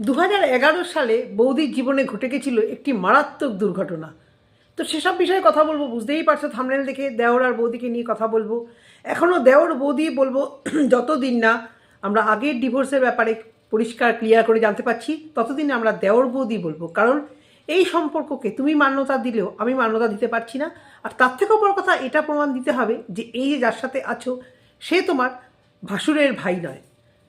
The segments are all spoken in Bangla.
দু সালে বৌদির জীবনে ঘটে গেছিল একটি মারাত্মক দুর্ঘটনা। তো সেসব বিষয়ে কথা বলব, বুঝতেই পারছ থামনেল দেখে দেওর আর বৌদিকে নিয়ে কথা বলব। এখনও দেওর, বৌদি বলব, যতদিন না আমরা আগের ডিভোর্সের ব্যাপারে পরিষ্কার ক্লিয়ার করে জানতে পারছি, ততদিন আমরা দেওর, বৌদি বলব। কারণ এই সম্পর্ককে তুমি মান্যতা দিলেও আমি মান্যতা দিতে পারছি না। আর তার থেকেও বড় কথা, এটা প্রমাণ দিতে হবে যে এই যে যার সাথে আছো, সে তোমার ভাসুরের ভাই নয়।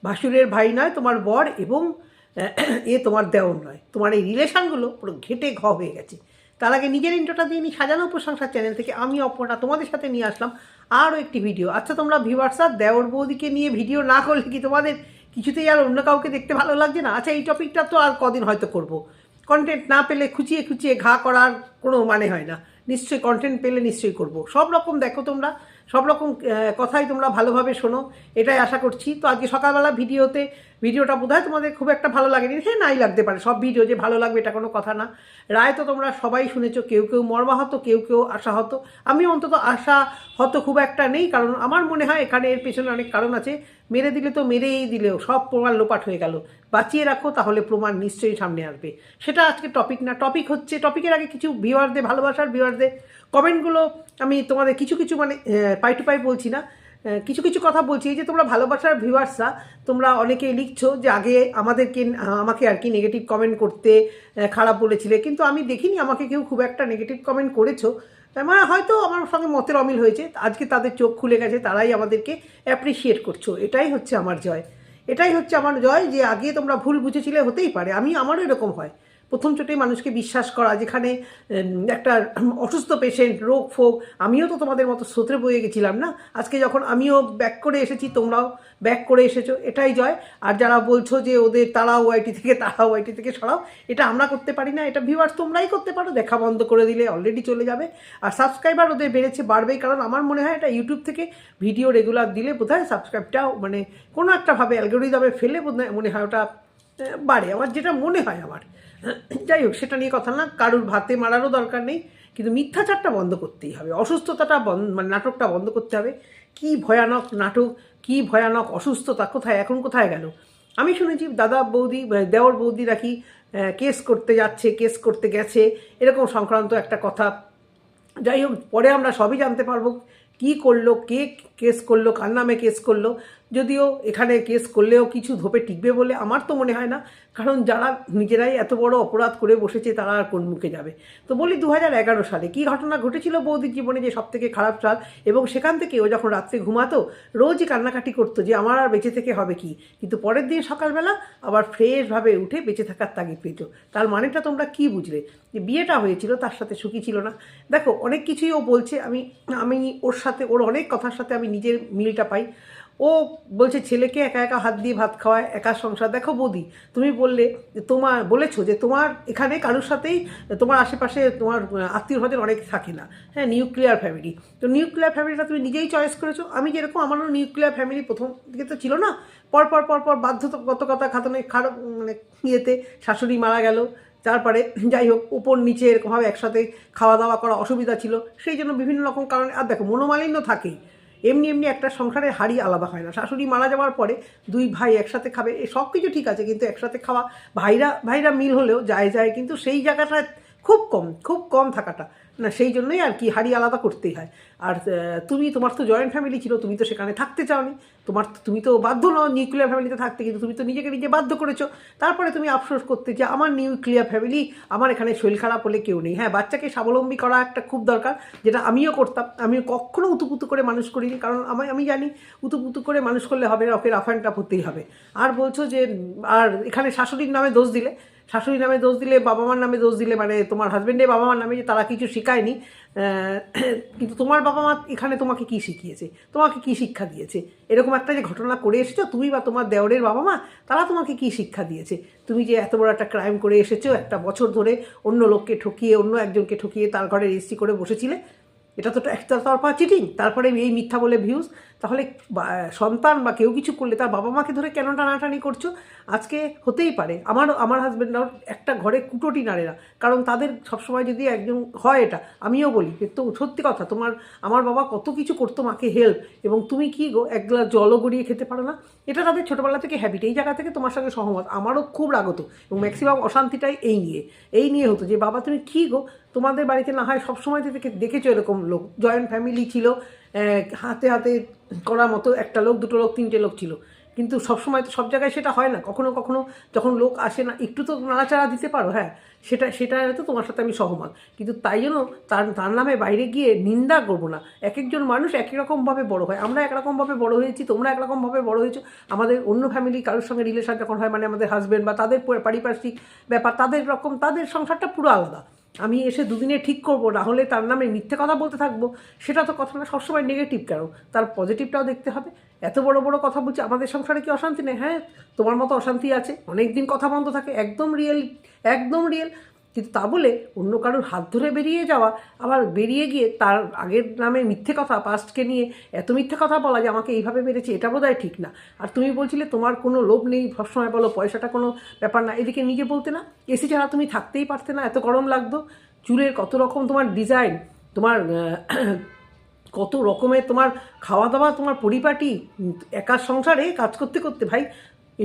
ভাসুরের ভাই নয়, তোমার বর এবং এ তোমার দেওর নয়। তোমার এই রিলেশনগুলো পুরো ঘেটে ঘ হয়ে গেছে। তার আগে নিজের ইন্ট্রোটা দিয়ে নিই সাজানো প্রশংসার চ্যানেল থেকে আমি অপর্ণা তোমাদের সাথে নিয়ে আসলাম আরও একটি ভিডিও আচ্ছা তোমরা ভিভার্সার দেওর বৌদিকে নিয়ে ভিডিও না করলে কি তোমাদের কিছুতেই আর অন্য কাউকে দেখতে ভালো লাগছে না? আচ্ছা এই টপিকটা তো আর কদিন হয়তো করব। কন্টেন্ট না পেলে খুঁচিয়ে খুঁচিয়ে ঘা করার কোনো মানে হয় না। নিশ্চয়ই কন্টেন্ট পেলে নিশ্চয়ই করব। সব রকম দেখো তোমরা। সব রকম কথাই তোমরা ভালোভাবে শোনো, এটাই আশা করছি। তো আজকে সকালবেলা ভিডিওতে, ভিডিওটা বোধ তোমাদের খুব একটা ভালো লাগেনি। হ্যাঁ নাই লাগতে পারে, সব ভিডিও যে ভালো লাগবে এটা কোনো কথা না। রায় তো তোমরা সবাই শুনেছো, কেউ কেউ মর্মাহত, কেউ কেউ আশাহত। আমি অন্তত আশা হত খুব একটা নেই, কারণ আমার মনে হয় এখানে এর পেছনে অনেক কারণ আছে। মেরে দিলে তো মেরেই দিলেও, সব প্রমাণ লোপাট হয়ে গেল। বাঁচিয়ে রাখো, তাহলে প্রমাণ নিশ্চয়ই সামনে আসবে। সেটা আজকে টপিক না টপিক হচ্ছে টপিকের আগে কিছু ভিউয়ারদের ভালোবাসার ভিউয়ারদের কমেন্টগুলো আমি তোমাদের কিছু কিছু মানে পাই টু পাই বলছি না কিছু কিছু কথা বলছি যে তোমরা ভালোবাসার ভিউয়ার্সরা, তোমরা অনেকে লিখছো যে আগে আমাদেরকে, আমাকে আর কি নেগেটিভ কমেন্ট করতে খারাপ বলেছিলে, কিন্তু আমি দেখিনি আমাকে কেউ খুব একটা নেগেটিভ কমেন্ট করেছ। মানে হয়তো আমার সঙ্গে মতের অমিল হয়েছে, আজকে তাদের চোখ খুলে গেছে, তারাই আমাদেরকে অ্যাপ্রিসিয়েট করছ, এটাই হচ্ছে আমার জয়। এটাই হচ্ছে আমার জয় যে আগে তোমরা ভুল বুঝেছিলে হতেই পারে, আমি আমারও এরকম হয়। প্রথম চোটেই মানুষকে বিশ্বাস করা, যেখানে একটা অসুস্থ পেশেন্ট রোগ ফোগ আমিও তো তোমাদের মতো স্রোতে বয়ে গেছিলাম না? আজকে যখন আমিও ব্যাক করে এসেছি, তোমরাও ব্যাক করে এসেছ, এটাই জয়। আর যারা বলছো যে ওদের তারা ওয়াইটি থেকে তারা ওয়াইটি থেকে সরাও, এটা আমরা করতে পারি না, এটা ভিউয়ার্স তোমরাই করতে পারো। দেখা বন্ধ করে দিলে অলরেডি চলে যাবে। আর সাবস্ক্রাইবার ওদের বেড়েছে, বাড়বেই, কারণ আমার মনে হয় এটা ইউটিউব থেকে ভিডিও রেগুলার দিলে বোধহয় সাবস্ক্রাইবটাও মানে কোনো একটা ভাবে অ্যালগোরিদমে ফেলে বোধহয় মনে হয় ওটা বাড়ে। আমার যেটা মনে হয় আমার। যাই হোক, সেটা নিয়ে কথা না, কারুর ভাতে মারারও দরকার নেই, কিন্তু মিথ্যাচারটা বন্ধ করতেই হবে, অসুস্থতাটা বন্ধ মানে নাটকটা বন্ধ করতে হবে। কি ভয়ানক নাটক, কি ভয়ানক অসুস্থতা, কোথায়, এখন কোথায় গেল? আমি শুনেছি দাদা বৌদি দেওর বৌদি নাকি কেস করতে যাচ্ছে, কেস করতে গেছে, এরকম সংক্রান্ত একটা কথা। যাই হোক, পরে আমরা সবই জানতে পারব, কি করল, কে কেস করল, কার নামে কেস করল। যদিও এখানে কেস করলেও কিছু ধোপে টিকবে বলে আমার তো মনে হয় না, কারণ যারা নিজেরাই এত বড় অপরাধ করে বসেছে তারা আর কোন মুখে যাবে। তো বলি দু সালে কী ঘটনা ঘটেছিল বৌদির জীবনে যে সব থেকে খারাপ সাল? এবং সেখান থেকে ও যখন রাত্রে ঘুমাতো, রোজই কান্নাকাটি করতো যে আমার আর বেঁচে থেকে হবে কি? কিন্তু পরের দিন সকালবেলা আবার ফ্রেশভাবে উঠে বেঁচে থাকার তাগিদ পেত। তার মানেটা তোমরা কি বুঝলে? যে বিয়েটা হয়েছিল, তার সাথে সুখী ছিল না। দেখো, অনেক কিছুই ও বলছে, আমি আমি ওর সাথে, ওর অনেক কথার সাথে আমি নিজের মিলটা পাই। ও বলছে, ছেলেকে একা একা হাত দিয়ে ভাত খাওয়ায়, একা সংসার। দেখো বৌদি, তুমি বললে তোমার, বলেছ যে তোমার এখানে কারোর সাথেই, তোমার আশেপাশে তোমার আত্মীয় স্বজন অনেক থাকে না। হ্যাঁ নিউক্লিয়ার ফ্যামিলি তো নিউক্লিয়ার ফ্যামিলিটা তুমি নিজেই চয়েস করেছ। আমি যেরকম, আমারও নিউক্লিয়ার ফ্যামিলি প্রথম দিকে তো ছিল না। পরপর পর পর পর বাধ্যগতকতা খাতনে খারাপ মানে ইয়েতে শাশুড়ি মারা গেল। তারপরে যাই হোক, উপর নিচে এরকমভাবে একসাথে খাওয়া দাওয়া করা অসুবিধা ছিল। সেই জন্য বিভিন্ন রকম কারণে, আর দেখো মনোমালিন্য থাকেই। এমনি এমনি একটা সংসারের হাড়ি আলাদা হয় না। শাশুড়ি মারা যাওয়ার পরে দুই ভাই একসাথে খাবে, এ সব কিছু ঠিক আছে, কিন্তু একসাথে খাওয়া, ভাইরা ভাইরা মিল হলেও যায় যায়, কিন্তু সেই জায়গাটা খুব কম খুব কম থাকাটা। না, সেই জন্যই আর কি হাড়ি আলাদা করতেই হয়। আর তুমি, তোমার তো জয়েন্ট ফ্যামিলি ছিল, তুমি তো সেখানে থাকতে চাওনি। তোমার তুমি তো বাধ্য নও নিউক্লিয়ার ফ্যামিলিতে থাকতে, কিন্তু তুমি তো নিজেকে নিজে বাধ্য করেছ। তারপরে তুমি আফসোস করতে যে, আমার নিউক্লিয়ার ফ্যামিলি আমার এখানে শরীর খারাপ হলে কেউ নেই। হ্যাঁ বাচ্চাকে স্বাবলম্বী করা একটা খুব দরকার, যেটা আমিও করতাম। আমি কখনো উতুপুতু করে মানুষ করিনি, কারণ আমি আমি জানি উতুপুতু করে মানুষ করলে হবে না, ওকে রাফ অ্যান্ড টাফ হতেই হবে। আর বলছো যে আর এখানে শাশুড়ির নামে দোষ দিলে? শাশুড়ি নামে দোষ দিলে বাবা মার নামে দোষ দিলে মানে তোমার হাজব্যান্ডের বাবা মার নামে যে তারা কিছু শেখায়নি কিন্তু তোমার বাবা মা এখানে তোমাকে কি শিখিয়েছে? তোমাকে কি শিক্ষা দিয়েছে? এরকম একটা যে ঘটনা করে এসেছ, তুমি বা তোমার দেওরের বাবা মা তারা তোমাকে কি শিক্ষা দিয়েছে? তুমি যে এত বড় একটা ক্রাইম করে এসেছ, একটা বছর ধরে অন্য লোককে ঠকিয়ে, অন্য একজনকে ঠকিয়ে তার ঘরে রেজিস্ট্রি করে বসেছিলে, এটা তো একটা তরফা চিটিং তারপরে এই মিথ্যা বলে ভিউজ তাহলে সন্তান বা কেউ কিছু করলে তার বাবা মাকে ধরে কেন টানাটানি করছ? আজকে হতেই পারে। আমার আমার হাজব্যান্ডরাও একটা ঘরে কুটোটি নাড়ে না। কারণ তাদের সবসময় যদি একজন, হয় এটা, আমিও বলি তো সত্যি কথা, তোমার, আমার বাবা কত কিছু করতো মাকে হেল্প এবং তুমি কি গো, এক গ্লাস জলও গড়িয়ে খেতে পারো না? এটা তাদের ছোটোবেলা থেকে হ্যাবিট এই জায়গা থেকে তোমার সঙ্গে সহমত। আমারও খুব রাগত, এবং ম্যাক্সিমাম অশান্তিটাই এই নিয়ে। এই নিয়ে হতো যে, বাবা, তুমি কী গো? তোমাদের বাড়িতে না হয় সবসময় থেকে দেখেছ এরকম লোক। জয়েন্ট ফ্যামিলি ছিল হাতে হাতে করার মতো একটা লোক, দুটো লোক, তিনটে লোক ছিল। কিন্তু সবসময় তো সব জায়গায় সেটা হয় না। কখনো কখনো যখন লোক আসে না, একটু তো নাড়াচাড়া দিতে পারো হ্যাঁ। সেটা সেটা তো তোমার সাথে আমি সহমত। কিন্তু তাই জন্য তার তার নামে বাইরে গিয়ে নিন্দা করব না। এক একজন মানুষ একই রকমভাবে বড় হয়। আমরা একরকমভাবে বড় হয়েছি, তোমরা একরকমভাবে বড় হয়েছো। আমাদের অন্য ফ্যামিলি কারোর সঙ্গে রিলেশন যখন হয় মানে আমাদের হাজব্যান্ড বা তাদের পারিপার্শ্বিক ব্যাপার, তাদের রকম, তাদের সংসারটা পুরো আলাদা। আমি এসে দুদিনে ঠিক করব, না হলে তার নামে মিথ্যে কথা বলতে থাকব। সেটা তো কথা না, সবসময় নেগেটিভ কেন? তার পজিটিভটাও দেখতে হবে। এত বড় বড় কথা বলছি, আমাদের সংসারে কি অশান্তি নেই? হ্যাঁ তোমার মতো অশান্তি আছে। অনেক দিন কথা বন্ধ থাকে, একদম রিয়েল একদম রিয়েল কিন্তু তা বলে অন্য কারোর হাত ধরে বেরিয়ে যাওয়া, আবার বেরিয়ে গিয়ে তার আগের নামে মিথ্যে কথা পাস্টকে নিয়ে এত মিথ্যে কথা বলা যে আমাকে এইভাবে মেরেছে, এটা বোধহয় ঠিক না। আর তুমি বলছিলে তোমার কোনো লোভ নেই সবসময় বলো পয়সাটা কোনো ব্যাপার না, এদিকে নিজে বলতে না, এসি ছাড়া তুমি থাকতেই পারতে না, এত গরম লাগতো, চুলের কত রকম তোমার ডিজাইন তোমার কত রকমের তোমার খাওয়া দাওয়া, তোমার পরিপাটি, একা সংসারে কাজ করতে করতে, ভাই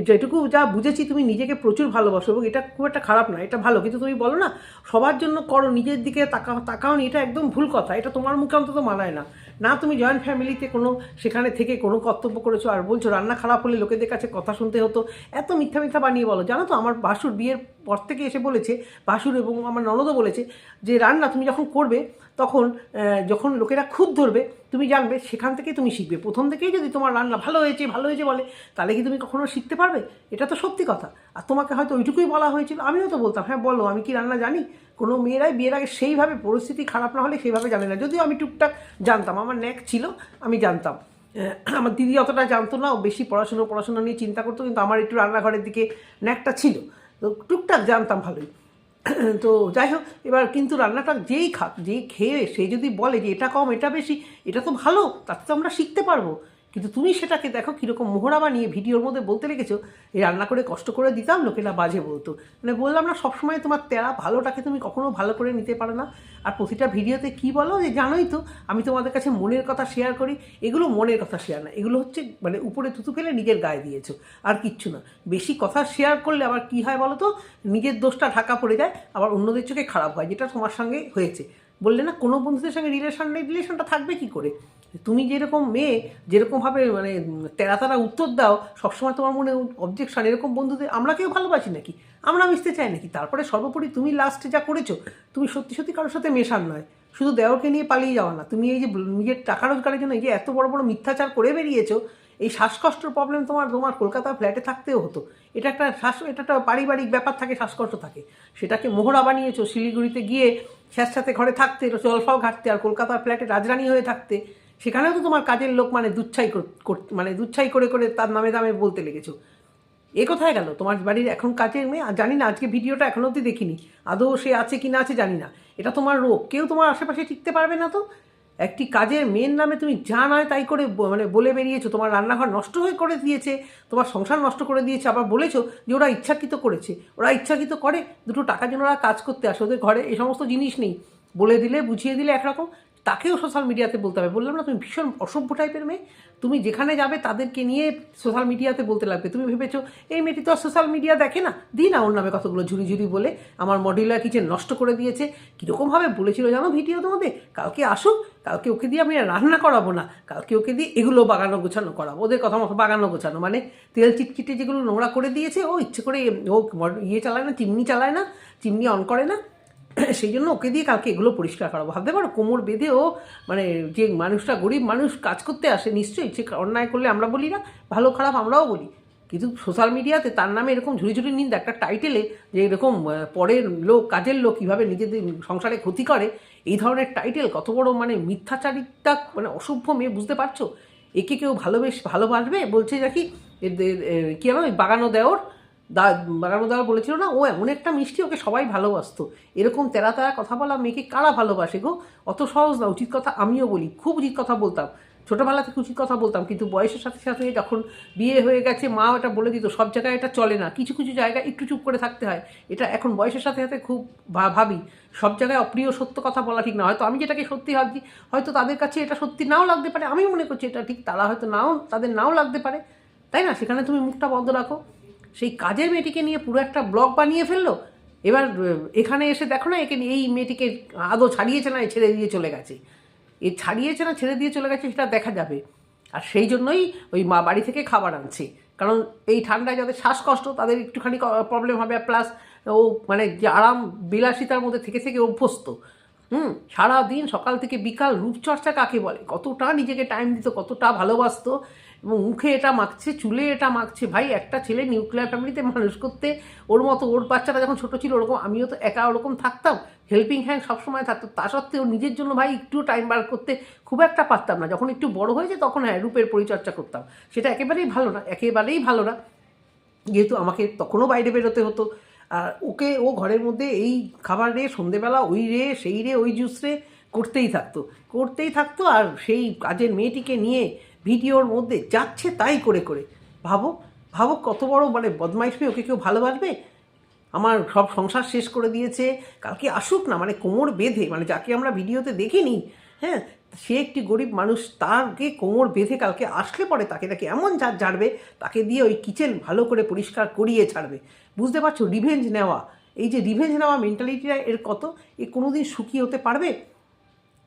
যেটুকু যা বুঝেছি তুমি নিজেকে প্রচুর ভালোবাসো এবং এটা খুব একটা খারাপ না এটা ভালো। কিন্তু তুমি বলো না, সবার জন্য করো, নিজের দিকে তাকাও তাকাওনি এটা একদম ভুল কথা, এটা তোমার মুখে অন্তত মানায় না। না, তুমি জয়েন্ট ফ্যামিলিতে কোনো, সেখানে থেকে কোনো কর্তব্য করেছ আর বলছো রান্না খারাপ হলে লোকেদের কাছে কথা শুনতে হতো, এত মিথ্যা মিথ্যা বানিয়ে বলো। জানো তো, আমার বাসুর বিয়ের পর থেকে এসে বলেছে বাসুর এবং আমার ননদও বলেছে যে, রান্না তুমি যখন করবে, তখন যখন লোকেরা খুদ ধরবে, তুমি জানবে সেখান থেকে তুমি শিখবে। প্রথম থেকেই যদি তোমার রান্না ভালো হয়েছে ভালো হয়েছে বলে, তাহলে কি তুমি কখনো শিখতে পারবে? এটা তো সত্যি কথা। আর তোমাকে হয়তো ওইটুকুই বলা হয়েছিল, আমিও তো বলতাম হ্যাঁ বলো, আমি কি রান্না জানি? কোনো মেয়েরাই বিয়ের আগে সেইভাবে পরিস্থিতি খারাপ না হলে সেইভাবে জানে না। যদিও আমি টুকটাক জানতাম, আমার ন্যাক ছিল, আমি জানতাম। আমার দিদি অতটা জানতো না বেশি পড়াশুনো, পড়াশোনা নিয়ে চিন্তা করতো, কিন্তু আমার একটু রান্নাঘরের দিকে ন্যাকটা ছিল। তো টুকটাক জানতাম ভালোই। তো যাই হোক, এবার কিন্তু রান্নাটা যেই খাক, যেই খেয়ে সে যদি বলে যে এটা কম, এটা বেশি, এটা তো ভালো, তাতে তো আমরা শিখতে পারব। কিন্তু তুমি সেটাকে দেখো কীরকম মোহরা বানিয়ে ভিডিওর মধ্যে বলতে লেগেছো, এই রান্না করে কষ্ট করে দিতাম, লোকেরা বাজে বলতো। মানে বললাম না, সবসময় তোমার তেরা ভালোটাকে তুমি কখনো ভালো করে নিতে পারো না। আর প্রতিটা ভিডিওতে কি বলো? যে জানোই তো, আমি তোমাদের কাছে মনের কথা শেয়ার করি, এগুলো মনের কথা শেয়ার না। এগুলো হচ্ছে মানে উপরে থুতু ফেলে নিজের গায়ে দিয়েছ, আর কিচ্ছু না। বেশি কথা শেয়ার করলে আবার কি হয় বলো তো? নিজের দোষটা ঢাকা পড়ে যায়, আবার অন্যদের চোখে খারাপ হয়, যেটা তোমার সঙ্গে হয়েছে। বললে না, কোনো বন্ধুদের সঙ্গে রিলেশন নেই রিলেশনটা থাকবে কি করে? তুমি যেরকম মেয়ে, যেরকমভাবে মানে তেরা তারা উত্তর দাও, সবসময় তোমার মনে অবজেকশন এরকম বন্ধুদের আমরা কেউ ভালোবাসি নাকি? আমরা মিশতে চাই নাকি? তারপরে সর্বোপরি তুমি লাস্টে যা করেছ, তুমি সত্যি সত্যি কারোর সাথে মেশান নয়। শুধু দেওরকে নিয়ে পালিয়ে যাওয়া না, তুমি এই যে নিজের টাকা রোজগারের জন্য এই যে এত বড় বড় মিথ্যাচার করে বেরিয়েছো, এই শ্বাসকষ্টর প্রবলেম তোমার তোমার কলকাতা ফ্ল্যাটে থাকতেও হতো। এটা একটা শ্বাস, এটা একটা পারিবারিক ব্যাপার থাকে, শ্বাসকষ্ট থাকে। সেটাকে মোহরা বানিয়েছো, শিলিগুড়িতে গিয়ে স্যাঁতস্যাঁতে ঘরে থাকতে জলফল ঘাটতে আর কলকাতার ফ্ল্যাটে রাজরানী হয়ে থাকতে। সেখানেও তো তোমার কাজের লোক মানে দুচ্ছাই মানে দুচ্ছাই করে করে তার নামে দামে বলতে লেগেছো। এ কোথায় গেল? তোমার বাড়ির এখন কাজের মেয়ে? জানি না, আজকে ভিডিওটা এখন অবধি দেখিনি। আদৌ সে আছে কি না আছে জানি না। এটা তোমার রোগ। কেউ তোমার আশেপাশে টিকতে পারবে না তো? একটি কাজের মেয়ের নামে তুমি যা নয় তাই করে মানে বলে বেরিয়েছো। তোমার রান্নাঘর নষ্ট হয়ে করে দিয়েছে। তোমার সংসার নষ্ট করে দিয়েছে। আবার বলেছ যে ওরা ইচ্ছাকৃত করেছে। ওরা ইচ্ছাকৃত করে। দুটো টাকার জন্য ওরা কাজ করতে আসে। ওদের ঘরে এই সমস্ত জিনিস নেই। বলে দিলে, বুঝিয়ে দিলে একরকম। তাকেও সোশ্যাল মিডিয়াতে বলতে হবে। বললাম না, তুমি ভীষণ অসভ্য টাইপের মেয়ে। তুমি যেখানে যাবে তাদেরকে নিয়ে সোশ্যাল মিডিয়াতে বলতে লাগবে। তুমি ভেবেছো, এই মেয়েটি তো আর সোশ্যাল মিডিয়া দেখে না। দিই না ওর নামে কতগুলো ঝুড়ি ঝুড়ি বলে। আমার মডিউলার কিচেন নষ্ট করে দিয়েছে। কীরকমভাবে বলেছিল জানো ভিডিও তোমাদের? কালকে আসুক, কালকে ওকে দিয়ে আমি রান্না করাবো না। কালকে ওকে দিয়ে এগুলো বাগানো গোছানো করাবো। ওদের কথা মতো বাগানো গোছানো। মানে তেল চিটচিটে যেগুলো নোংরা করে দিয়েছে, ও ইচ্ছে করে ও ইয়ে চালায় না, চিমনি চালায় না, চিমনি অন করে না। সেই জন্য ওকে দিয়ে কালকে এগুলো পরিষ্কার করাবো। ভাবতে পারো, কোমর বেঁধেও মানে যে মানুষটা গরিব মানুষ কাজ করতে আসে, নিশ্চয়ই সে অন্যায় করলে আমরা বলি না, ভালো খারাপ আমরাও বলি। কিন্তু সোশ্যাল মিডিয়াতে তার নামে এরকম ঝুড়ি ঝুড়ি নিন্দা, একটা টাইটেলে যে এরকম পরের লোক, কাজের লোক কীভাবে নিজেদের সংসারে ক্ষতি করে, এই ধরনের টাইটেল, কত বড় মানে মিথ্যাচারিতা মানে অসভ্য মেয়ে, বুঝতে পারছ? একে কেউ ভালোবেস, ভালোবাসবে? বলছে নাকি কি বাগানো দেওর? দা বাগানো দেওয়া বলেছিল না, ও এমন একটা মিষ্টি, ওকে সবাই ভালোবাসতো। এরকম তেরা তেরা কথা বলা মেয়েকে কারা ভালোবাসে গো? অত সহজ না, উচিত কথা আমিও বলি। খুব উচিত কথা বলতাম। ছোটোবেলা থেকে উচিত কথা বলতাম, কিন্তু বয়সের সাথে সাথে যখন বিয়ে হয়ে গেছে মা ওটা বলে দিত, সব জায়গায় এটা চলে না। কিছু কিছু জায়গায় একটু চুপ করে থাকতে হয়। এটা এখন বয়সের সাথে সাথে খুব ভাবি। সব জায়গায় অপ্রিয় সত্য কথা বলা ঠিক না। হয়তো আমি যেটাকে সত্যি ভাবছি, হয়তো তাদের কাছে এটা সত্যি নাও লাগতে পারে। আমি মনে করছি এটা ঠিক, তারা হয়তো নাও, তাদের নাও লাগতে পারে। তাই না? সেখানে তুমি মুখটা বন্ধ রাখো। সেই কাজের মেয়েটিকে নিয়ে পুরো একটা ব্লগ বানিয়ে ফেলল। এবার এখানে এসে দেখো না, একে এই মেয়েটিকে আদৌ ছাড়িয়েছে না, ছেড়ে দিয়ে চলে গেছে। এ ছাড়িয়েছে না, ছেড়ে দিয়ে চলে গেছে, সেটা দেখা যাবে। আর সেই জন্যই ওই মা বাড়ি থেকে খাবার আনছে। কারণ এই ঠান্ডায় যাদের শ্বাসকষ্ট, তাদের একটুখানি প্রবলেম হবে। প্লাস ও মানে যে আরাম বিলাসিতার মধ্যে থেকে থেকে অভ্যস্ত। হুম, সারাদিন সকাল থেকে বিকাল রূপচর্চা কাকে বলে? কতটা নিজেকে টাইম দিত, কতটা ভালোবাসতো। মুখে এটা মাখছে, চুলে এটা মাখছে। ভাই, একটা ছেলে নিউক্লিয়ার ফ্যামিলিতে মানুষ করতে ওর মতো, ওর বাচ্চাটা যখন ছোটো ছিল ওরকম, আমিও তো একা ওরকম থাকতাম হেল্পিং হ্যান্ড সবসময় থাকতো। তা সত্ত্বেও নিজের জন্য ভাই একটু টাইম বার করতে খুব একটা পারতাম না। যখন একটু বড় হয়েছে তখন হ্যাঁ রূপের পরিচর্যা করতাম। সেটা একেবারেই ভালো না, একেবারেই ভালো না। যেহেতু আমাকে তখনও বাইরে বেরোতে হতো। আর ওকে ও ঘরের মধ্যে এই খাবার রে, সন্ধেবেলা ওই রে, সেই রে, ওই জুস রে করতেই থাকতো। করতেই থাকতো আর সেই কাজের মেয়েটিকে নিয়ে ভিডিওর মধ্যে যাচ্ছে তাই করে করে। ভাবো ভাবো কত বড় মানে বদমাইশ ওকে কেউ ভালোবাসবে? আমার সব সংসার শেষ করে দিয়েছে, কালকে আসুক না মানে কোমর বেঁধে মানে যাকে আমরা ভিডিওতে দেখিনি হ্যাঁ সে একটি গরিব মানুষ, তাকে কোমর বেঁধে কালকে আসলে পরে তাকে তাকে এমন ঝাড় ঝাড়বে, তাকে দিয়ে ওই কিচেন ভালো করে পরিষ্কার করিয়ে ছাড়বে। বুঝতে পারছ? রিভেঞ্জ নেওয়া। এই যে রিভেঞ্জ নেওয়া মেন্টালিটিটা এর কত? এ কোনোদিন সুখী হতে পারবে?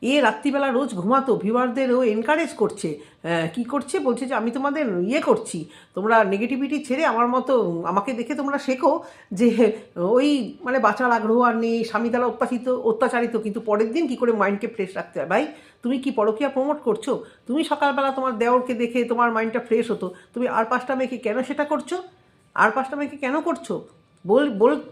এ রাত্রিবেলা রোজ ঘুমাতো ভিউয়ারদের ও এনকারেজ করছে কি করছে? বলছে যে, আমি তোমাদের ইয়ে করছি। তোমরা নেগেটিভিটি ছেড়ে আমার মতো, আমাকে দেখে তোমরা শেখো যে, ওই মানে বাঁচার আগ্রহ আর নেই, স্বামী দ্বারা অত্যাচিত, অত্যাচারিত। কিন্তু পরের দিন কি করে মাইন্ডকে ফ্রেশ রাখতে হয়? ভাই, তুমি কি পরকিয়া প্রমোট করছ? তুমি সকালবেলা তোমার দেওরকে দেখে তোমার মাইন্ডটা ফ্রেশ হতো। তুমি আর পাঁচটা মেয়েকে কেন সেটা করছ? আর পাঁচটা মেয়েকে কেন করছ?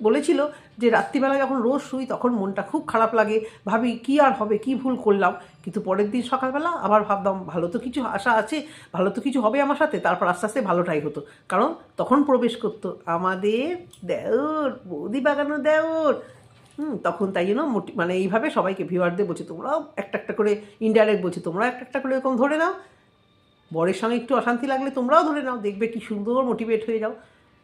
বলেছিল যে রাত্রিবেলা যখন রোজ শুই তখন মনটা খুব খারাপ লাগে। ভাবি, কি আর হবে? কি ভুল করলাম? কিন্তু পরের দিন সকালবেলা আবার ভাবতাম ভালো তো কিছু আশা আছে, ভালো তো কিছু হবে আমার সাথে। তারপর আস্তে আস্তে ভালোটাই হতো। কারণ তখন প্রবেশ করতো, আমাদের দেওর, বৌদি বাগানো দেওর। হুম, তখন তাই জন্য মানে এইভাবে সবাইকে ভিউয়ারদের বলছে, তোমরাও একটা একটা করে ইনডাইরেক্ট বলছে, তোমরাও একটা একটা করে এরকম ধরে নাও। বরের সঙ্গে একটু অশান্তি লাগলে তোমরাও ধরে নাও, দেখবে কি সুন্দর মোটিভেট হয়ে যাও।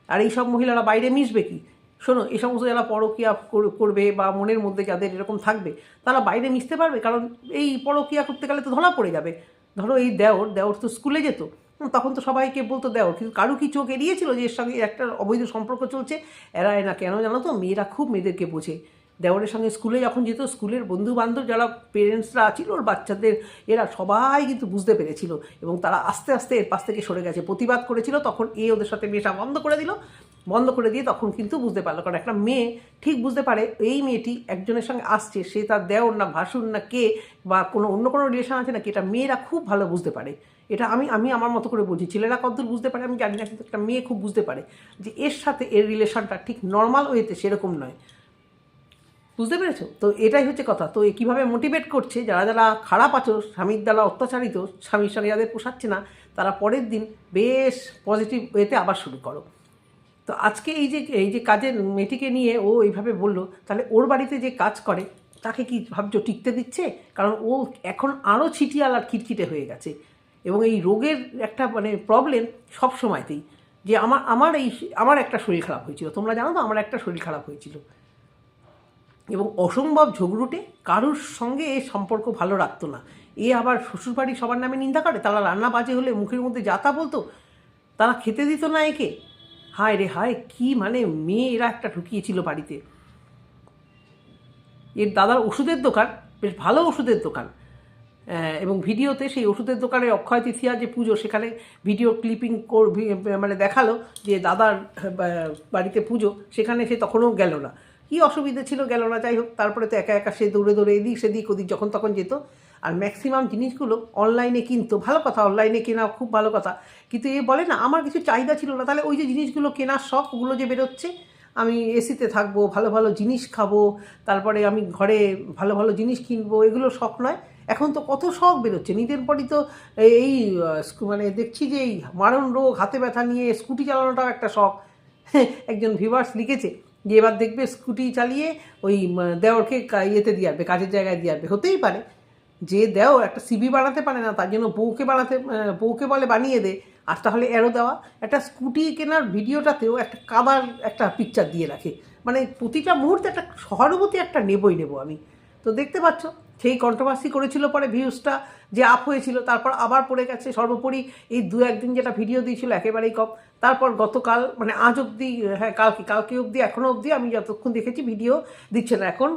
আর এই সব মহিলারা বাইরে মিশবে কি? শোনো, এই সমস্ত যারা পরকিয়া কর- করবে বা মনের মধ্যে যাদের এরকম থাকবে, তারা বাইরে মিশতে পারবে? কারণ এই পরকিয়া করতে গেলে তো ধরা পড়ে যাবে। ধরো এই দেওর দেওর তো স্কুলে যেত। তখন তো সবাইকে বলতো দেওর, কিন্তু কারু কি চোখ এড়িয়েছিল যে এর সঙ্গে একটা অবৈধ সম্পর্ক চলছে? এরা না কেন জানো তো, মেয়েরা খুব মেয়েদেরকে বোঝে। দেওরের সঙ্গে স্কুলে যখন যেত, স্কুলের বন্ধু বান্ধব যারা পেরেন্টসরা ছিল, ওর বাচ্চাদের, এরা সবাই কিন্তু বুঝতে পেরেছিল এবং তারা আস্তে আস্তে এর পাশ থেকে সরে গেছে। প্রতিবাদ করেছিল, তখন এ ওদের সাথে মেশা বন্ধ করে দিল। বন্ধ করে দিয়ে তখন কিন্তু বুঝতে পারল, কারণ একটা মেয়ে ঠিক বুঝতে পারে এই মেয়েটি একজনের সঙ্গে আসছে, সে তার দেওর না ভাসুর না কে বা কোনো অন্য কোনো রিলেশন আছে নাকি, এটা মেয়েরা খুব ভালো বুঝতে পারে। এটা আমি আমি আমার মতো করে বুঝি। ছেলেরা কতদূর বুঝতে পারে আমি জানি না, কিন্তু একটা মেয়ে খুব বুঝতে পারে যে এর সাথে এর রিলেশনটা ঠিক নর্মাল ওয়েতে সেরকম নয়। বুঝতে পেরেছ? তো এটাই হচ্ছে কথা। তো কীভাবে মোটিভেট করছে, যারা যারা খারাপ আছো, স্বামীর দ্বারা অত্যাচারিত, স্বামীর সঙ্গে যাদের পোষাচ্ছে না, তারা পরের দিন বেশ পজিটিভ ওয়েতে আবার শুরু করো। তো আজকে এই যে এই যে কাজের মেয়েটিকে নিয়ে ও এইভাবে বলল, তাহলে ওর বাড়িতে যে কাজ করে, তাকে কি ভাবছ টিকতে দিচ্ছে? কারণ ও এখন আরও ছিটিয়াল আর খিটখিটে হয়ে গেছে। এবং এই রোগের একটা মানে প্রবলেম সব সময়তেই। যে আমার আমার এই, আমার একটা শরীর খারাপ হয়েছিল। তোমরা জানো তো, আমার একটা শরীর খারাপ হয়েছিল। এবং অসম্ভব ঝগড়ুটে কারোর সঙ্গে এ সম্পর্ক ভালো রাখতো না। এ আবার শ্বশুরবাড়ি সবার নামে নিন্দা করে, তারা রান্না বাজে হলে মুখের মধ্যে যাতা বলতো, তারা খেতে দিত না একে। হায় রে হায়, কি মানে মেয়ে এরা একটা ঢুকিয়েছিল বাড়িতে। এর দাদার ওষুধের দোকান, বেশ ভালো ওষুধের দোকান। এবং ভিডিওতে সেই ওষুধের দোকানে অক্ষয় তৃতীয়া যে পুজো, সেখানে ভিডিও ক্লিপিং মানে দেখাল যে দাদার বাড়িতে পুজো, সেখানে সে তখনও গেল না। কী অসুবিধা ছিল গেল না, যাই হোক, তারপরে তো একা একা সে দৌড়ে দৌড়ে এদিক সেদিক, ওদিক, যখন তখন যেত। আর ম্যাক্সিমাম জিনিসগুলো অনলাইনে কিনতো। ভালো কথা অনলাইনে কেনা খুব ভালো কথা। কিন্তু এ বলে না, আমার কিছু চাহিদা ছিল না। তাহলে ওই যে জিনিসগুলো কেনার শখ ওগুলো যে বেরোচ্ছে, আমি এসিতে থাকব, ভালো ভালো জিনিস খাব, তারপরে আমি ঘরে ভালো ভালো জিনিস কিনবো, এগুলো শখ নয়। এখন তো কত শখ বেরোচ্ছে। নিজের পরই তো এই মানে দেখছি যে এই মারণ রোগ, হাতে ব্যথা নিয়ে স্কুটি চালানোটাও একটা শখ। একজন ভিভার্স লিখেছে যে এবার দেখবে স্কুটি চালিয়ে ওই দেওরকে ইয়েতে দিয়ে আসবে, কাজের জায়গায় দিয়ে আসবে। হতেই পারে যে দেও একটা সিবি বানাতে পারে না, তার জন্য বউকে বানাতে বউকে বলে বানিয়ে দে, আর তাহলে এরও দেওয়া। একটা স্কুটি কেনার ভিডিওটাতেও একটা কাদার একটা পিকচার দিয়ে রাখে। মানে প্রতিটা মুহূর্তে একটা সহানুভূতি একটা নেবই নেব আমি। তো দেখতে পাচ্ছ, সেই কন্ট্রোভার্সি করেছিল পরে ভিউজটা, যে আপ হয়েছিল, তারপর আবার পড়ে গেছে। সর্বোপরি এই দু একদিন যেটা ভিডিও দিয়েছিল, একেবারেই কম। তারপর গতকাল মানে আজ অবধি হ্যাঁ কালকে কালকে অবধি এখনও অবধি আমি যতক্ষণ দেখেছি ভিডিও দিচ্ছে না। এখন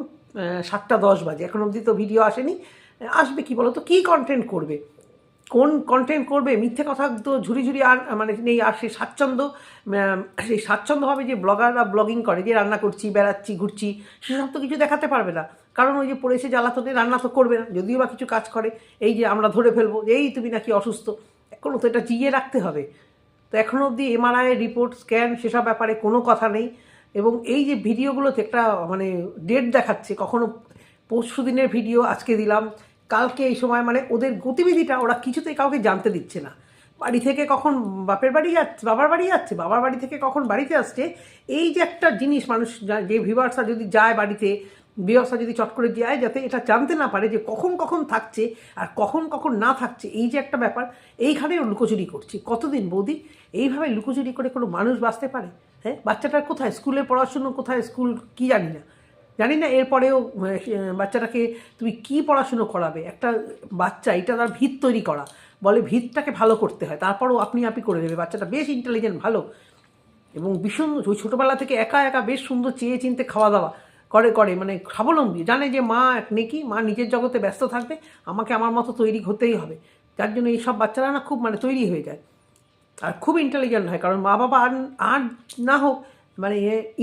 সাতটা দশ বাজে, এখন অবধি তো ভিডিও আসেনি। আসবে কি বলো তো কী কন্টেন্ট করবে? কোন কন্টেন্ট করবে? মিথ্যে কথা তো ঝুড়ি ঝুড়ি আর মানে নেই, আর সেই স্বাচ্ছন্দ্য সেই স্বাচ্ছন্দ্যভাবে যে ব্লগাররা ব্লগিং করে, যে রান্না করছি, বেড়াচ্ছি, ঘুরছি, সেসব তো কিছু দেখাতে পারবে না। কারণ ওই যে পড়েছে জ্বালাতনে রান্না তো করবে না, যদিও বা কিছু কাজ করে। এই যে আমরা ধরে ফেলব এই তুমি নাকি অসুস্থ? এখনও তো এটা জিয়ে রাখতে হবে। তো এখনও অবধি এমআরআই রিপোর্ট স্ক্যান সেসব ব্যাপারে কোনো কথা নেই। এবং এই যে ভিডিওগুলোতে একটা মানে ডেট দেখাচ্ছে, কখনো পরশু দিনের ভিডিও আজকে দিলাম, কালকে এই সময় মানে ওদের গতিবিধিটা ওরা কিছুতেই কাউকে জানতে দিচ্ছে না। বাড়ি থেকে কখন বাপের বাড়ি যাচ্ছে, বাবার বাড়ি যাচ্ছে, বাবার বাড়ি থেকে কখন বাড়িতে আসছে, এই যে একটা জিনিস মানুষ, যে ভিউয়ার্সরা যদি যায় বাড়িতে ভিউয়ার্সরা যদি চট করে যায় যাতে এটা জানতে না পারে যে কখন কখন থাকছে আর কখন কখন না থাকছে, এই যে একটা ব্যাপার এইখানে লুকোচুরি করছে। কতদিন বৌদি, এইভাবে লুকোচুরি করে কোনো মানুষ বাঁচতে পারে? হ্যাঁ বাচ্চাটার কোথায়? স্কুলে পড়াশুনো কোথায়? স্কুল কি জানি না। জানি না, এরপরেও বাচ্চাটাকে তুমি কি পড়াশুনো করাবে? একটা বাচ্চা, এটা তার ভিত তৈরি করা। বলে ভিতটাকে ভালো করতে হয়। তারপরও আপনি আপনি করে দেবে। বাচ্চাটা বেশ ইন্টেলিজেন্ট ভালো। এবং ভীষণ, ওই ছোটোবেলা থেকে একা একা বেশ সুন্দর চেয়ে চিনতে খাওয়া দাওয়া করে করে মানে স্বাবলম্বী। জানে যে মা এক নেকি, মা নিজের জগতে ব্যস্ত থাকবে, আমাকে আমার মতো তৈরি হতেই হবে। যার জন্য এইসব বাচ্চারা না খুব মানে তৈরি হয়ে যায়। আর খুব ইন্টেলিজেন্ট হয়, কারণ মা বাবা আর আর না হোক মানে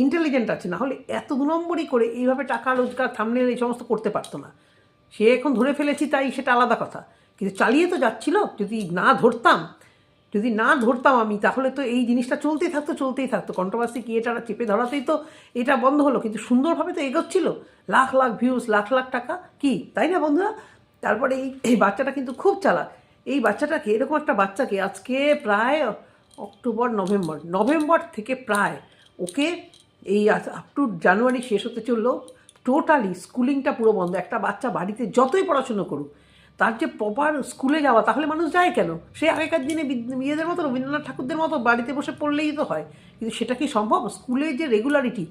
ইন্টেলিজেন্ট আছে, না হলে এত দু নম্বরই করে এইভাবে টাকা, রোজগার থামনেল এই সমস্ত করতে পারতো না। সে এখন ধরে ফেলেছি তাই সেটা আলাদা কথা। কিন্তু চালিয়ে তো যাচ্ছিল, যদি না ধরতাম যদি না ধরতাম আমি, তাহলে তো এই জিনিসটা চলতেই থাকতো চলতেই থাকতো। কন্ট্রোভার্সি কি এটা চেপে ধরাতেই তো এটা বন্ধ হলো। কিন্তু সুন্দরভাবে তো এগোচ্ছিল। লাখ লাখ ভিউজ লাখ লাখ টাকা। কি? তাই না বন্ধুরা? তারপরে এই এই বাচ্চাটা কিন্তু খুব চালাক। এই বাচ্চাটাকে, এরকম একটা বাচ্চাকে আজকে প্রায় অক্টোবর, নভেম্বর নভেম্বর থেকে প্রায় ওকে এই আপ টু জানুয়ারি শেষ হতে চলল। টোটালি স্কুলিংটা পুরো বন্ধ। একটা বাচ্চা বাড়িতে যতই পড়াশুনো করুক তার যে প্রপার স্কুলে যাওয়া, তাহলে মানুষ যায় কেন? সে আগেকার দিনে ইয়েদের মতো রবীন্দ্রনাথ ঠাকুরদের মতো বাড়িতে বসে পড়লেই তো হয়। কিন্তু সেটা কি সম্ভব? স্কুলে যে রেগুলারিটি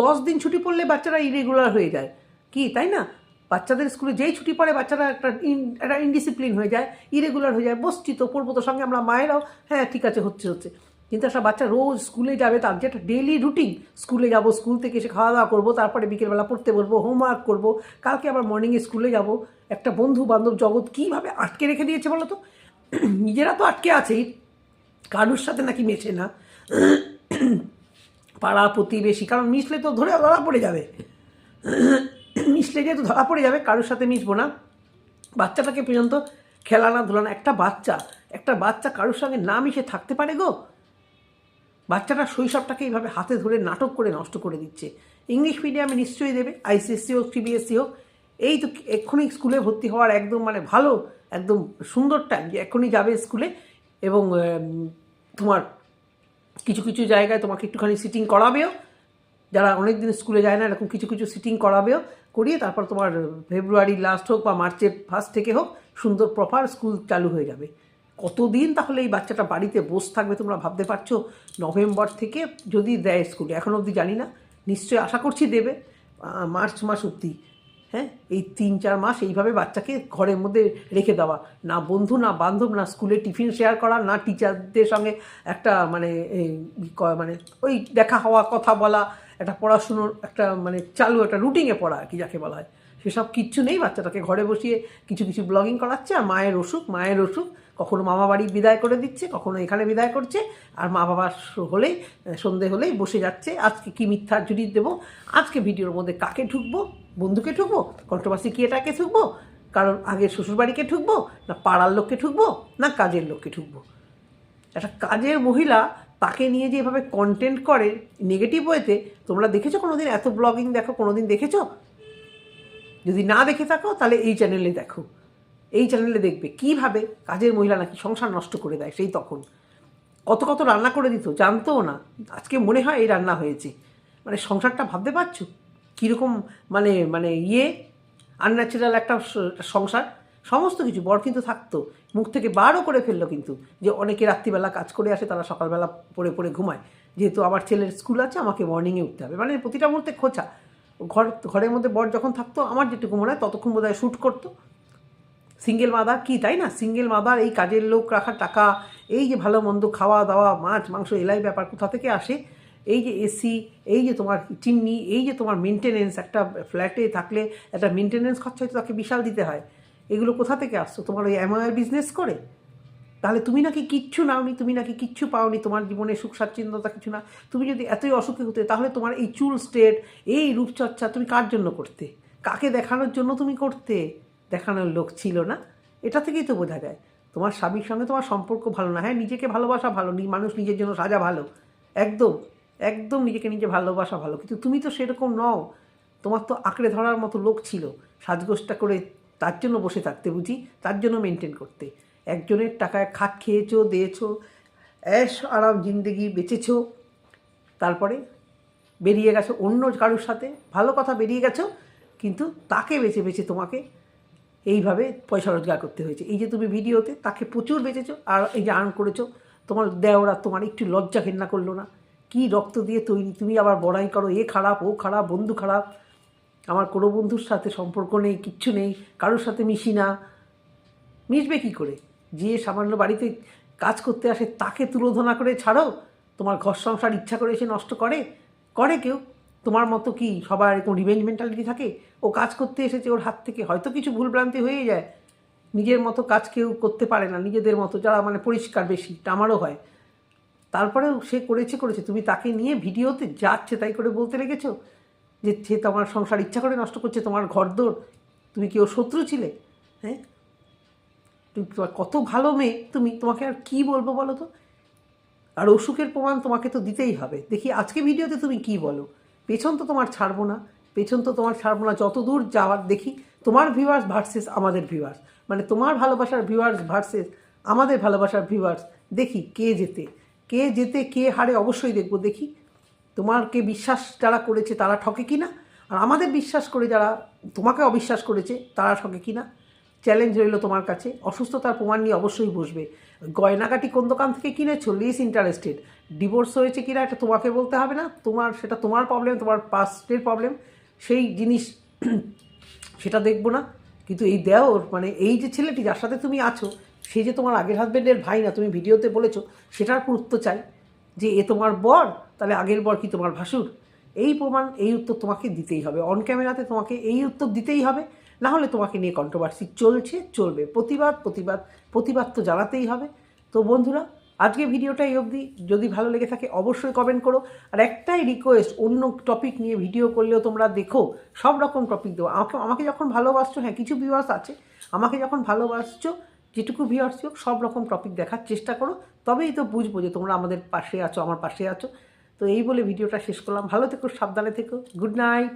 দশ দিন ছুটি পড়লে বাচ্চারা ইরেগুলার হয়ে যায়। কি, তাই না? বাচ্চাদের স্কুলে যেই ছুটি পড়ে, বাচ্চারা একটা একটা ইনডিসিপ্লিন হয়ে যায় ইরেগুলার হয়ে যায়, বসছি তো, পড়ব তো সঙ্গে, আমরা মায়েরাও হ্যাঁ ঠিক আছে, হচ্ছে হচ্ছে। কিন্তু একটা বাচ্চা রোজ স্কুলে যাবে, তার যে একটা ডেইলি রুটিন স্কুলে যাব স্কুল থেকে এসে খাওয়া দাওয়া করব, তারপরে বিকেলবেলা পড়তে বলব হোমওয়ার্ক করব, কালকে আবার মর্নিংয়ে স্কুলে যাব একটা বন্ধু বান্ধব জগৎ কীভাবে আটকে রেখে দিয়েছে বলো তো? নিজেরা তো আটকে আছেই। কারুর সাথে নাকি মেশে না? পাড়া প্রতিবেশী, কারণ মিশলে তো ধরে ধরা পড়ে যাবে। মিশলে যেহেতু ধরা পড়ে যাবে, কারোর সাথে মিশবো না। বাচ্চাটাকে পর্যন্ত খেলানা ধুলানা, একটা বাচ্চা একটা বাচ্চা কারোর সঙ্গে না মিশে থাকতে পারে গো? বাচ্চাটা শৈশবটাকে এইভাবে হাতে ধরে নাটক করে নষ্ট করে দিচ্ছে। ইংলিশ মিডিয়ামে নিশ্চয়ই দেবে, আইসিএসসি হোক, সিবিএসসি হোক এই তো এক্ষুনি স্কুলে ভর্তি হওয়ার একদম মানে ভালো, একদম সুন্দর টাইম যে এক্ষুনি যাবে স্কুলে এবং তোমার কিছু কিছু জায়গায় তোমাকে একটুখানি সিটিং করাবেও, যারা অনেক দিন স্কুলে যায় না এরকম কিছু কিছু সিটিং করাবেও, করিয়ে তারপর তোমার ফেব্রুয়ারি লাস্ট হোক বা মার্চের ফার্স্ট থেকে হোক, সুন্দর প্রপার স্কুল চালু হয়ে যাবে। কতদিন তাহলে এই বাচ্চাটা বাড়িতে বসে থাকবে তোমরা ভাবতে পারছ? নভেম্বর থেকে যদি দেয় স্কুলে, এখন অবধি জানি না, নিশ্চয়ই আশা করছি দেবে মার্চ মাস অবধি। হ্যাঁ এই তিন চার মাস এইভাবে বাচ্চাকে ঘরের মধ্যে রেখে দেওয়া। না বন্ধু, না বান্ধব, না স্কুলে টিফিন শেয়ার করা, না টিচারদের সঙ্গে একটা মানে মানে ওই দেখা হওয়া, কথা বলা, একটা পড়াশুনোর একটা মানে চালু একটা রুটিনে পড়া কি যাকে বলা হয়। সেসব কিচ্ছু নেই, বাচ্চাটাকে ঘরে বসিয়ে কিছু কিছু ব্লগিং করাচ্ছে আর মায়ের অসুখ মায়ের অসুখ কখনো মামা বাড়ি বিদায় করে দিচ্ছে, কখনো এখানে বিদায় করছে, আর মা বাবা হলেই সন্ধে হলেই বসে যাচ্ছে। আজকে কি মিথ্যা জুড়ি দেবো? আজকে ভিডিওর মধ্যে কাকে ঢুকবো বন্ধুকে ঢুকবো কন্ট্রোভার্সি কি এটাকে ঢুকবো কারণ আগে শ্বশুরবাড়িকে ঢুকবো না পাড়ার লোককে ঢুকবো না কাজের লোককে ঢুকবো একটা কাজের মহিলা তাকে নিয়ে যে এভাবে কন্টেন্ট করে নেগেটিভ ওয়েতে তোমরা দেখেছ কোনোদিন? এত ব্লগিং দেখো, কোনোদিন দেখেছ? যদি না দেখে থাকো, তাহলে এই চ্যানেলে দেখো। এই চ্যানেলে দেখবে কীভাবে কাজের মহিলা নাকি সংসার নষ্ট করে দেয় সেই তখন। কত কত রান্না করে দিত জানতোও না। আজকে মনে হয় এই রান্না হয়েছে। মানে সংসারটা ভাবতে পারছ? কীরকম মানে মানে ইয়ে আনন্যাচারাল একটা সংসার। সমস্ত কিছু, বর কিন্তু থাকতো। মুখ থেকে বারও করে ফেলল কিন্তু যে অনেকে রাত্রিবেলা কাজ করে আসে, তারা সকালবেলা পড়ে পড়ে ঘুমায়। যেহেতু আমার ছেলের স্কুল আছে, আমাকে মর্নিংয়ে উঠতে হবে। মানে প্রতিটা মুহূর্তে খোঁচা। ঘর, ঘরের মধ্যে বর যখন থাকতো, আমার যেটুকু মনে হয়, ততক্ষণ বোধহয় শ্যুট করতো। সিঙ্গেল মাদার কি, তাই না? সিঙ্গেল মাদার, এই কাজের লোক রাখার টাকা, এই যে ভালো মন্দ খাওয়া দাওয়া, মাছ, মাংস, এলাই ব্যাপার কোথা থেকে আসে? এই যে এসি, এই যে তোমার চিমনি, এই যে তোমার মেনটেনেন্স একটা ফ্ল্যাটে থাকলে একটা মেনটেনেন্স খরচা হয়তো তাকে বিশাল দিতে হয়। এগুলো কোথা থেকে আসছো? তোমার ওই এমআইআর বিজনেস করে? তাহলে তুমি নাকি কিচ্ছু নাওনি, তুমি নাকি কিচ্ছু পাওনি, তোমার জীবনে সুখ, স্বাচ্ছন্দ্যতা কিছু না। তুমি যদি এতই অসুখী হতে, তাহলে তোমার এই চুল স্টেট এই রূপচর্চা তুমি কার জন্য করতে? কাকে দেখানোর জন্য তুমি করতে? দেখানোর লোক ছিল না। এটা থেকেই তো বোঝা যায়। তোমার স্বামীর সঙ্গে তোমার সম্পর্ক ভালো না। হ্যাঁ নিজেকে ভালোবাসা ভালো মানুষ নিজের জন্য সাজা ভালো। একদম একদম নিজেকে নিজে ভালোবাসা ভালো। কিন্তু তুমি তো সেরকম নও। তোমার তো আঁকড়ে ধরার মতো লোক ছিল। সাজগোজটা করে তার জন্য বসে থাকতে বুঝি, তার জন্য মেনটেন করতে। একজনের টাকায় খাট খেয়েছো, দিয়েছ, অ্যাশ, আরাম, জিন্দেগি বেঁচেছো, তারপরে বেরিয়ে গেছো অন্য কারোর সাথে। ভালো কথা বেরিয়ে গেছো, কিন্তু তাকে বেছে বেছে তোমাকে এইভাবে পয়সা রোজগার করতে হয়েছে। এই যে তুমি ভিডিওতে তাকে প্রচুর বেঁচেছো আর এই যে আর্ন করেছ, তোমার দেওরা তোমার একটু লজ্জা ঘেন্না করল না। কি রক্ত দিয়ে তৈরি, তুমি আবার বড়াই করো, এ খারাপ, ও খারাপ, বন্ধু খারাপ। আমার কোনো বন্ধুর সাথে সম্পর্ক নেই, কিচ্ছু নেই, কারোর সাথে মিশি না। মিশবে কি করে? যে সামান্য বাড়িতে কাজ করতে আসে তাকে তুলোধনা করে ছাড়ো। তোমার ঘর সংসার ইচ্ছা করে এসে নষ্ট করে? করে কেউ? তোমার মতো কি সবার এরকম রিভেঞ্জ মেন্টালিটি থাকে? ও কাজ করতে এসেছে, ওর হাত থেকে হয়তো কিছু ভুলভ্রান্তি হয়ে যায়। নিজের মতো কাজ কেউ করতে পারে না, নিজেদের মতো, যারা মানে পরিষ্কার বেশি আমারও হয়। তারপরেও সে করেছে করেছে। তুমি তাকে নিয়ে ভিডিওতে যাচ্ছে, তাই করে বলতে লেগেছো যে, সে তোমার সংসার ইচ্ছা করে নষ্ট করছে, তোমার ঘরদোর। তুমি কি ওর শত্রু ছিলে? হ্যাঁ? তুমি কত ভালো মেয়ে, তুমি, তোমাকে আর কি বলব বলো তো? আর অসুখের প্রমাণ তোমাকে তো দিতেই হবে। দেখি আজকে ভিডিওতে তুমি কি বলো? পেছন তো তোমার ছাড়বো না, পেছন তো তোমার ছাড়বো না, যত দূর যাওয়ার দেখি, তোমার ভিউয়ার্স ভার্সেস আমাদের ভিউয়ার্স মানে তোমার ভালোবাসার ভিউয়ার্স ভার্সেস আমাদের ভালোবাসার ভিউয়ার্স দেখি কে যেতে কে যেতে কে হারে অবশ্যই দেখব, দেখি তোমারকে বিশ্বাস যারা করেছে তারা ঠকে কিনা, আর আমাদের বিশ্বাস করে যারা তোমাকে অবিশ্বাস করেছে তারা ঠকে কিনা। চ্যালেঞ্জ রইল তোমার কাছে। অসুস্থতার প্রমাণ নিয়ে অবশ্যই বসবে। গয়নাকাটি কোন দোকান থেকে কিনেছো? লিস ইন্টারেস্টেড ডিভোর্স হয়েছে কিনা এটা তোমাকে বলতে হবে না। তোমার, সেটা তোমার প্রবলেম তোমার পাস্টের প্রবলেম সেই জিনিস সেটা দেখব না। কিন্তু এই দেওর মানে এই যে ছেলেটি যার সাথে তুমি আছো, সে যে তোমার আগের হাজব্যান্ডের ভাই না, তুমি ভিডিওতে বলেছ, সেটার গুরুত্ব চাই। যে এ তোমার বর, তাহলে আগের বর কি তোমার ভাসুর? এই প্রমাণ, এই উত্তর তোমাকে দিতেই হবে। অন ক্যামেরাতে তোমাকে এই উত্তর দিতেই হবে। না হলে তোমাকে নিয়ে কন্ট্রোভার্সি চলছে, চলবে। প্রতিবাদ প্রতিবাদ প্রতিবাদ তো জানাতেই হবে। তো বন্ধুরা, আজকে ভিডিওটা এই অবধি। যদি ভালো লেগে থাকে, অবশ্যই কমেন্ট করো। আর একটাই রিকোয়েস্ট অন্য টপিক নিয়ে ভিডিও করলেও তোমরা দেখো, সব রকম টপিক দেবো। আমাকে আমাকে যখন ভালোবাসছো হ্যাঁ কিছু ভিউয়ার্স আছে, আমাকে যখন ভালোবাসছো, যেটুকু ভিউয়ার্স হোক, সব রকম টপিক দেখার চেষ্টা করো। তবেই তো বুঝব যে তোমরা আমাদের পাশে আছো, আমার পাশে আছো। তো এই বলে ভিডিওটা শেষ করলাম। ভালো থেকো, সাবধানে থেকো। Good night